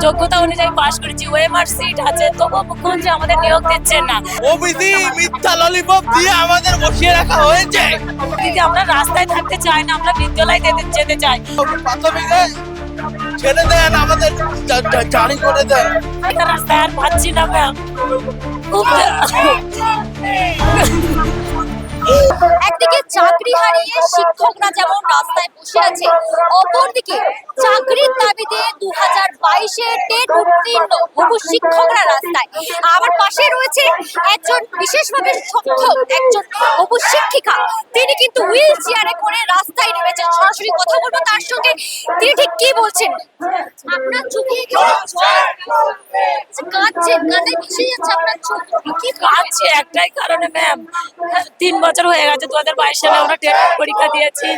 যোগ্যতা অনুযায়ী পাশ করেছি ওএমআর সিট আছে তবুও মুখ্যমন্ত্রী আমাদের নিয়োগ দিচ্ছেন না। ওবিসি মিথ্যা ললিপপ দিয়ে আমাদের বসিয়ে রাখা হয়েছে। দিদি আমরা রাস্তায় থাকতে চাই না আমরা বিদ্যালয় যেতে- যেতে চাই। প্রাথমিকে ছেড়ে দেন আমাদের জা- জা- করে দেন। রাস্তায় আর পাচ্ছি না ম্যাম খুব একদিকে চাকরি হারিয়ে শিক্ষকরা যেমন রাস্তায় বসে আছে অপরদিকে চাকরির দাবিতে দু হাজার বাইশে টেট উত্তীর্ণ বহু শিক্ষকরা রাস্তায়। আমার পাশে রয়েছে একজন বিশেষভাবে সক্ষম, একজন বহু শিক্ষিকা। তিনি কিন্তু হুইল চেয়ারে করে রাস্তায় নেমেছেন। সরাসরি কথা বলব তার সঙ্গে। তিনি ঠিক কি বলছেন? আপনার চোখে কাঁদে মিশে যাচ্ছে আপনার চোখ। কি কাছে একটাই কারণে ম্যাম তিন বছর হয়ে গেছে দু হাজার বাইশ সালে আমরা টেট পরীক্ষা দিয়েছি।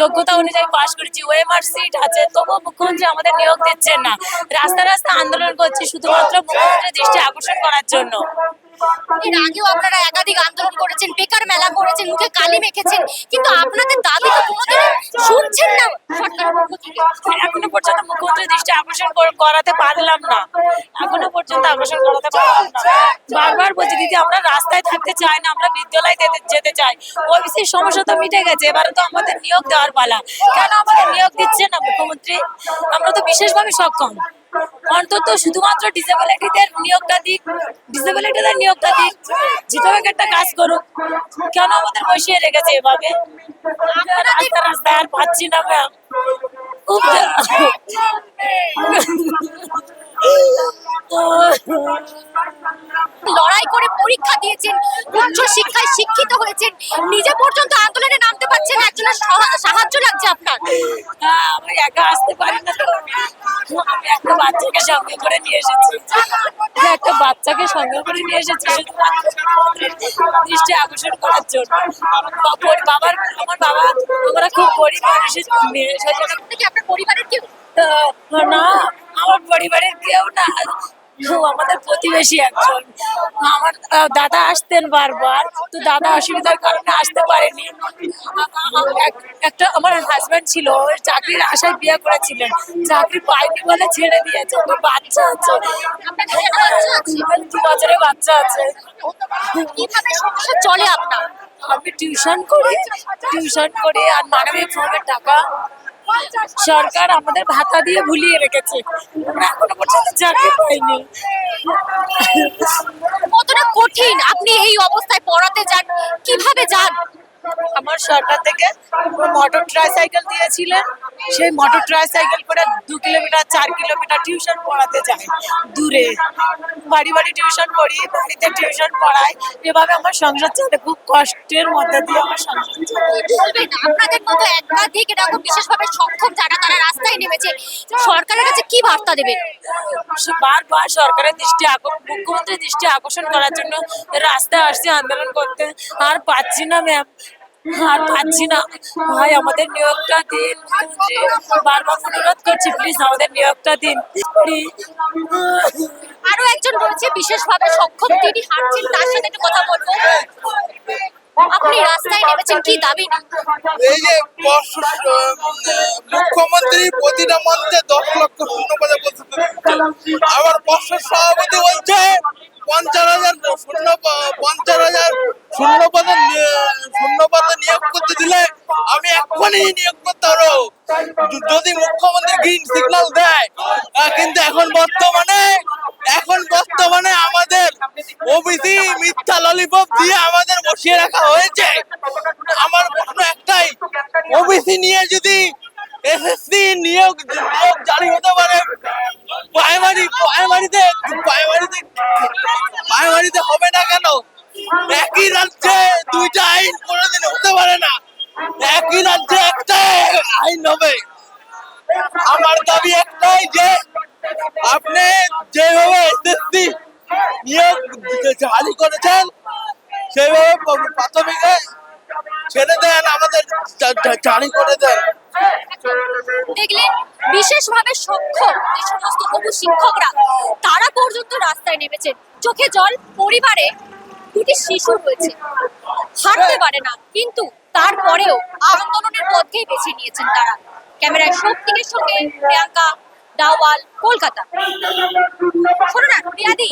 যোগ্যতা অনুযায়ী পাশ করেছি। ওএমআর সিট আছে। তবুও মুখ্যমন্ত্রী আমাদের নিয়োগ দিচ্ছেন। না। রাস্তা রাস্তা আন্দোলন করছে শুধুমাত্র মুখ্যমন্ত্রীর দৃষ্টি আকর্ষণ করার জন্য। এর আগেও আপনারা একাধিক আন্দোলন করেছেন বেকার মেলা করেছেন মুখে কালি মেখেছেন কিন্তু আপনাদের দাবি তো কোনোদিন শুনছেন না সরকারের পক্ষ থেকে। এখনও পর্যন্ত মুখ্যমন্ত্রীর দৃষ্টি আকর্ষণ করাতে পারলাম না। এখনও পর্যন্ত আকর্ষণ করাতে পারলাম না বারবার বলছি দিদি আমরা রাস্তায় থাকতে চাই না আমরা বিদ্যালয় যেতে- যেতে চাই ওবিসির সমস্যা তো মিটে গেছে এবারে তো আমাদের নিয়োগ দেওয়ার পালা কেন আমাদের নিয়োগ দিচ্ছে না মুখ্যমন্ত্রী আমরা তো বিশেষভাবে সক্ষম অন্তত শুধুমাত্র ডিসেবিলিটিদের নিয়োগটা দিক ডিসেবিলিটিদের নিয়োগটা দিক যেভাবে একটা কাজ করুক কেন আমাদের বসিয়ে রেখেছে এভাবে রাস্তায় আর পাচ্ছি না ম্যাম উচ্চ শিক্ষায় শিক্ষিত হয়েছেন। নিজে পর্যন্ত আন্দোলনে নামতে পারছেন একজনের সাহায্য লাগছে আপনার। আমি একা আসতে পারি না। আমি একটা বাচ্চাকে সঙ্গে করে নিয়ে এসেছি। একটা বাচ্চাকে সঙ্গে করে নিয়ে এসেছি দৃষ্টি আকর্ষণ করার জন্য। বাবার আমার বাবা আমরা খুব গরিব মানুষের মেয়ে সেজন্য আপনার পরিবারের কেউ? না আমার পরিবারের কেউ না। আমাদের প্রতিবেশী একজন। আমার দাদা আসতেন বারবার তো দাদা অসুবিধার কারণে আসতে পারেনি। একটা আমার হাজব্যান্ড ছিল চাকরির আশায় বিয়ে করেছিলেন। চাকরি পাইনি বলে ছেড়ে দিয়েছে ওর বাচ্চা আছে। আপনার বাচ্চা আছে? দু বছরের বাচ্চা আছে? কীভাবে সংসার চলে আপনার? আমি টিউশন করি টিউশন করি আর মানবিক ফর্মের টাকা। সরকার আমাদের ভাতা দিয়ে ভুলিয়ে রেখেছে। এখনও পর্যন্ত কতটা কঠিন আপনি এই অবস্থায় পড়াতে যান, কীভাবে যান? আমার সরকার থেকে মোটর ট্রাইসাইকেল দিয়েছিলেন। সেই মোটর ট্রাইসাইকেল করে দু কিলোমিটার চার কিলোমিটার টিউশন পড়াতে যাই দূরে। বাড়ি বাড়ি টিউশন পড়ি বাড়িতে টিউশন পড়াই। এভাবে আমার সংসার চলে। খুব কষ্টের মধ্যে দিয়ে আমার সংসার চলে। আপনাদের মতো একাধিক এরকম বিশেষভাবে সক্ষম যারা তারা রাস্তায় নেমেছে সরকারের কাছে কি বার্তা দেবেন? সে বারবার সরকারের দৃষ্টি মুখ্যমন্ত্রীর দৃষ্টি আকর্ষণ করার জন্য রাস্তায় আসছি আন্দোলন করতে। আর পাচ্ছি না ম্যাম আর পাচ্ছি না। ভাই আমাদের নিয়োগটা দিন। মুখ্যমন্ত্রী বারবার অনুরোধ করছি প্লিজ আমাদের নিয়োগটা দিন। আরও একজন রয়েছে বিশেষভাবে সক্ষম তিনি হাঁটছেন তার সাথে একটু কথা বলব। আপনি রাস্তায় নেমেছেন কি দাবি? এই যে মুখ্যমন্ত্রী প্রতিটা মঞ্চে দশ লক্ষ শূন্য পদে আবার বর্ষের সভাপতি বলছে পঞ্চাশ শূন্য পদে নিয়োগ করতে দিলে আমি এক্ষুনি নিয়োগ করতে পারব। যদি মুখ্যমন্ত্রী গ্রিন সিগন্যাল দেয় কিন্তু এখন বর্তমানে এখন বর্তমানে আমাদের ওবিসি মিথ্যা ললিপপ দিয়ে আমাদের বসিয়ে রাখা হয়েছে। আমার প্রশ্ন একটাই ওবিসি নিয়ে যদি এসএসসি নিয়োগ নিয়োগ জারি হতে পারে প্রাইমারি প্রাইমারিতে প্রাইমারিতে প্রাইমারিতে হবে না কেন? একই রাজ্যে দুইটা আইন কোনোদিন হতে পারে না। একই রাজ্যে একটা আইন হবে। আমার দাবি একটাই যে, আপনি যেভাবে এসএসসি নিয়োগ জারি করেছেন, সেভাবে প- প্রাথমিকে ছেড়ে দেন, আমাদের জারি করে দেন। দেখলেন বিশেষভাবে সক্ষম যে সমস্ত বহু শিক্ষকরা, তারা পর্যন্ত রাস্তায় নেমেছেন চোখে জল, পরিবারে দুটি শিশু রয়েছে। হাঁটতে পারে না, কিন্তু তারপরেও আন্দোলনের পথকেই বেছে নিয়েছেন তারা। ক্যামেরায় শক্তির সঙ্গে প্রিয়াঙ্কা দাওয়াল, কলকাতা। শোনো না রিয়াদি